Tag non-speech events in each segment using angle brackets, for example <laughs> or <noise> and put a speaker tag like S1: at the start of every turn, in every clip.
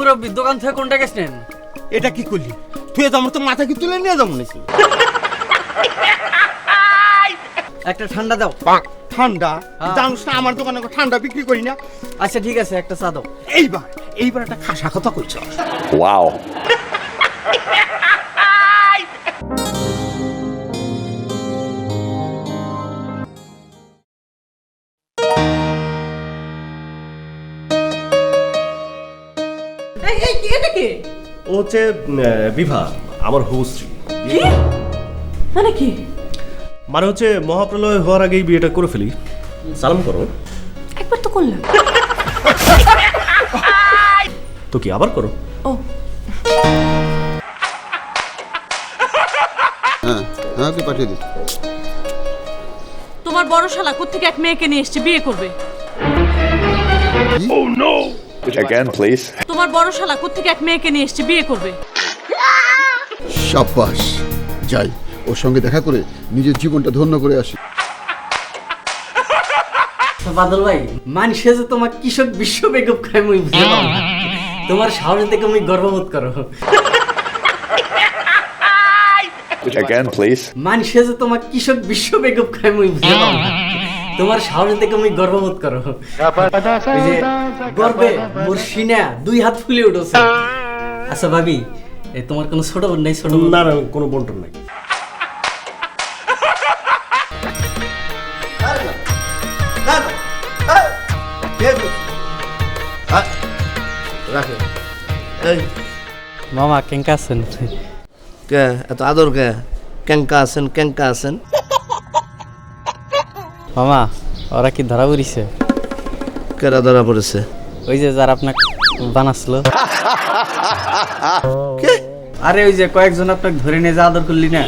S1: মুরব্বী দোকান থেকে কোনটা গেছেন
S2: এটা কি করলি? তুই তো আমার তো মাথা কি তুলে নিয়ে যাব নাকি?
S1: একটা ঠান্ডা দাও।
S2: ঠান্ডা?
S1: হ্যাঁ।
S2: না আমার দোকানে ঠান্ডা বিক্রি করি না।
S1: আচ্ছা ঠিক আছে একটা চা দাও।
S2: এইবার এইবার একটা খাসা কথা কইছ।
S3: Wow.
S4: এই এই এটা কি?
S5: ও হচ্ছে উম, আহ, বিভা আমার হবু স্ত্রী।
S4: কি? মানে কি?
S5: মানে হচ্ছে মহাপ্রলয় হওয়ার আগেই বিয়েটা করে ফেলি। সালাম করো।
S4: একবার তো করলাম।
S5: তো কি আবার করো?
S4: ও।
S6: হ্যাঁ হ্যাঁ ওকে পাঠিয়ে দিন
S4: তোমার বড় শালা কোত্থেকে এক মেয়েকে নিয়ে এসছে বিয়ে করবে?
S3: Again, please.
S4: তোমার বড় শালা কোত্থেকে এক মেয়েকে নিয়ে এসছে বিয়ে করবে
S6: সাব্বাস যাই ওর সঙ্গে দেখা করে নিজের জীবনটা ধন্য করে আসি
S1: তো বাদল ভাই মানুষে যে তোমার কৃষক বিশ্ব বেগম খায় মুই বুঝতে পারলাম না। তোমার সাহস দেখে মুই গর্ববোধ করো
S3: Again, please.
S1: মানুষে যে তোমার কৃষক বিশ্ব বেগম খায় মুই বুঝতে পারলাম না। তোমার সাহস দেখে মুই গর্ববোধ করো। যে গর্বে মোর সিনা দুই হাত ফুলে উঠেছে। আচ্ছা ভাবি এই তোমার কোনো ছোট বোন নাই ছোট
S5: না না কোনো বন্টন নাই।
S1: মামা কেঙ্কা আছেন?
S7: কে? এত আদর কে? ক্যাঙ্কা আছেন কেঙ্কা আছেন।
S1: মামা ওরা কি ধরা পড়িছে?
S7: কেরা ধরা পড়েছে?
S1: ওই যে যারা আপনাকে বানাচ্ছিল
S7: কে?
S1: আরে ওই যে কয়েকজন আপনাকে ধরে নিয়ে যা আদর করলি না?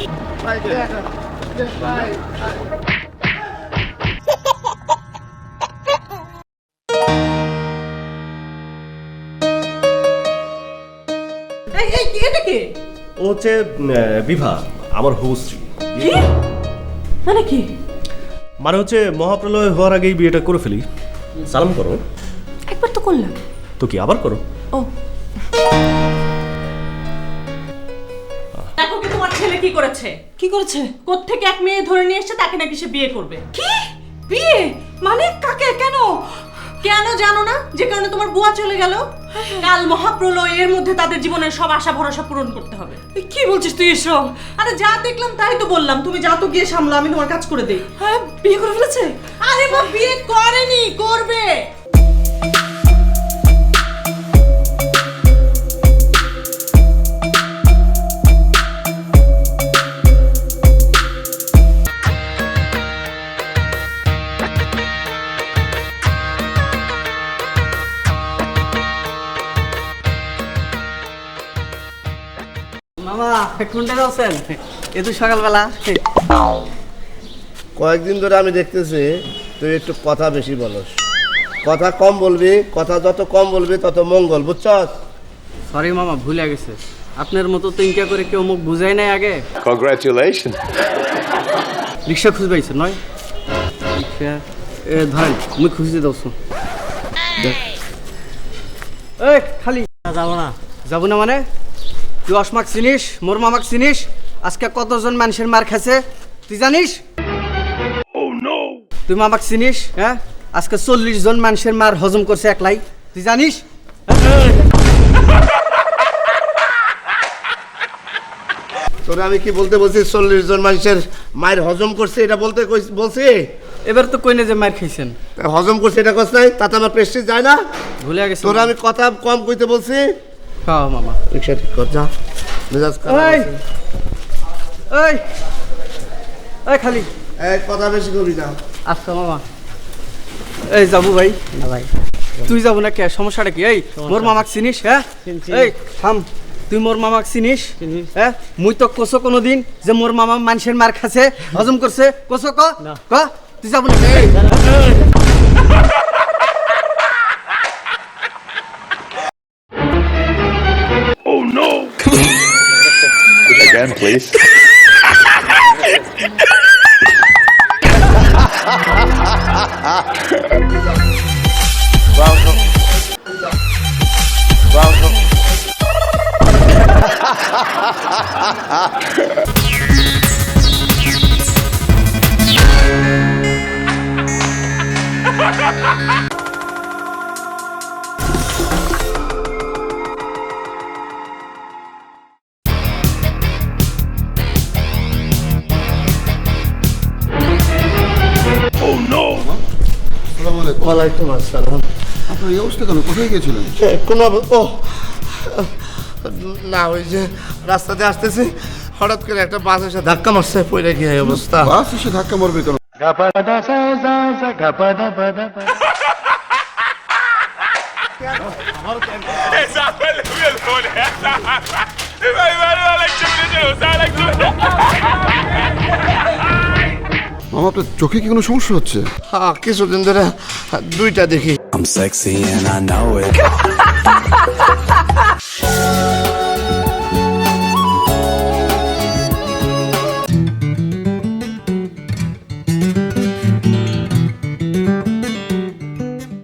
S5: ও হচ্ছে আহ, বিভা আমার হবু স্ত্রী।
S4: মানে কি?
S5: মানে হচ্ছে মহাপ্রলয় হওয়ার আগেই বিয়েটা করে ফেলি। সালাম করো।
S4: একবার তো করলাম।
S5: তো কি আবার করো?
S4: ও। দেখো কি তোমার ছেলে কি করেছে? কি করেছে? কোত্থেকে এক মেয়ে ধরে নিয়ে এসেছে তাকে নাকি সে বিয়ে করবে? কি? বিয়ে? মানে কাকে? কেন? কেন জানো না? যে কারণে তোমার বুয়া চলে গেল? কাল মহাপ্রলয় এর মধ্যে তাদের জীবনের সব আশা ভরসা পূরণ করতে হবে। কি বলছিস তুই এসব? আরে যা দেখলাম তাই তো বললাম। তুমি যা তো গিয়ে সামলা আমি তোমার কাজ করে দেই। হ্যাঁ বিয়ে করে ফেলেছে? আরে মা বিয়ে করেনি করবে।
S1: মামা কোনটা আছেন এ তো সকালবেলা।
S7: কয়েকদিন ধরে আমি দেখতেছি তুই একটু কথা বেশি বলস। কথা কম বলবি কথা যত কম বলবি তত মঙ্গল বুঝছস?
S1: সরি মামা ভুলে গেছে। আপনার মতো তো ইনকা করে কেউ মুখ বুঝাই নাই আগে।
S3: Congratulations.
S1: রিক্সা খুঁজে পাইছে নয়? রিক্সা এ ধরেন মুই খুঁজতে দোস এই খালি। যাব না। যাব না মানে? তুই অসমাক চিনিস মোর মামাক চিনিস আজকে কতজন মানুষের মার খাইছে তুই জানিস? তুই মামাক চিনিস হ্যাঁ? আজকে চল্লিশ জন মানুষের মার হজম করছে একলাই তুই জানিস?
S7: তোরে আমি কি বলতে বলছি চল্লিশ জন মানুষের মায়ের হজম করছে এটা বলতে বলছি?
S1: এবার তো কইনে যে মার খাইছেন।
S7: হজম করছে এটা কস নাই তাতে আমার প্রেস্টিজ যায় না।
S1: ভুলে গেছে।
S7: তোরে আমি কথা কম কইতে বলছি
S1: খাও মামা
S7: রিক্সা ঠিক কর যা মেজাজ
S1: এই
S7: আছে।
S1: এই এই খালি
S7: এই কথা বেশি করি না
S1: আচ্ছা মামা এই যাব ভাই না ভাই তুই যাব না কে সমস্যাটা কি? এই মোর মামাক চিনিস হ্যাঁ? এই থাম। তুই মোর মামাক চিনিস? হ্যাঁ? মুই তো কোসো কোনো দিন যে মোর মামা মানুষের মার খাছে হজম করছে। কোসো ক? ক? তুই যাব না। <laughs>
S3: Again, please. <laughs>
S7: ওয়ালাইকুম আসসালাম।
S6: আপনার এই অবস্থা কেন? কোথায় গিয়েছিলেন?
S7: কোনো ও না ওই যে রাস্তাতে আসতেছি হঠাৎ করে একটা বাস এসে ধাক্কা মারছে পড়ে গিয়ে অবস্থা।
S6: বাস এসে ধাক্কা মারবে কেন? মামা আপনার চোখে কি কোনো সমস্যা হচ্ছে
S7: হ্যাঁ কিছুদিন ধরে দুইটা দেখি
S8: I'm sexy and I know it. <laughs>